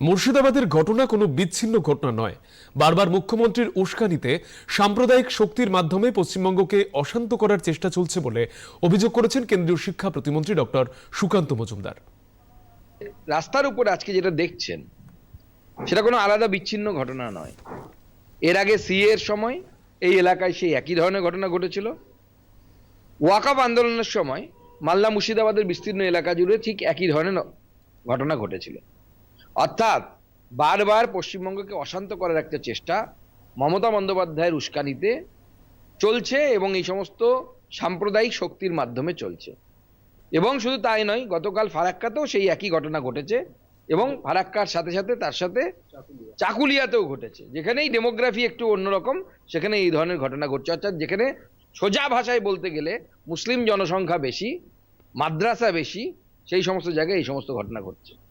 মুর্শিদাবাদের ঘটনা কোনো বিচ্ছিন্ন ঘটনা নয়। বারবার মুখ্যমন্ত্রীর উস্কানিতে সাম্প্রদায়িক শক্তির মাধ্যমে পশ্চিমবঙ্গকে অশান্ত করার চেষ্টা চলছে বলে অভিযোগ করেছেন কেন্দ্রীয় শিক্ষা প্রতিমন্ত্রী ডক্টর সুকান্ত মজুমদার। রাস্তার উপর আজকে যেটা দেখছেন, সেটা কোনো আলাদা বিচ্ছিন্ন ঘটনা নয়। এর আগে সিএ এর সময় এই এলাকায় সেই একই ধরনের ঘটনা ঘটেছিল। ওয়াকাপ আন্দোলনের সময় মাল্লা মুর্শিদাবাদের বিস্তীর্ণ এলাকা জুড়ে ঠিক একই ধরনের ঘটনা ঘটেছিল। অর্থাৎ বারবার পশ্চিমবঙ্গকে অশান্ত করার একটা চেষ্টা মমতা বন্দ্যোপাধ্যায়ের উস্কানিতে চলছে এবং এই সমস্ত সাম্প্রদায়িক শক্তির মাধ্যমে চলছে। এবং শুধু তাই নয়, গতকাল ফারাক্কাতেও সেই একই ঘটনা ঘটেছে এবং ফারাক্কার সাথে সাথে তার সাথে চাকুলিয়াতেও ঘটেছে। যেখানেই ডেমোগ্রাফি একটু অন্যরকম সেখানে এই ধরনের ঘটনা ঘটছে। অর্থাৎ যেখানে সোজা ভাষায় বলতে গেলে মুসলিম জনসংখ্যা বেশি, মাদ্রাসা বেশি, সেই সমস্ত জায়গায় এই সমস্ত ঘটনা ঘটছে।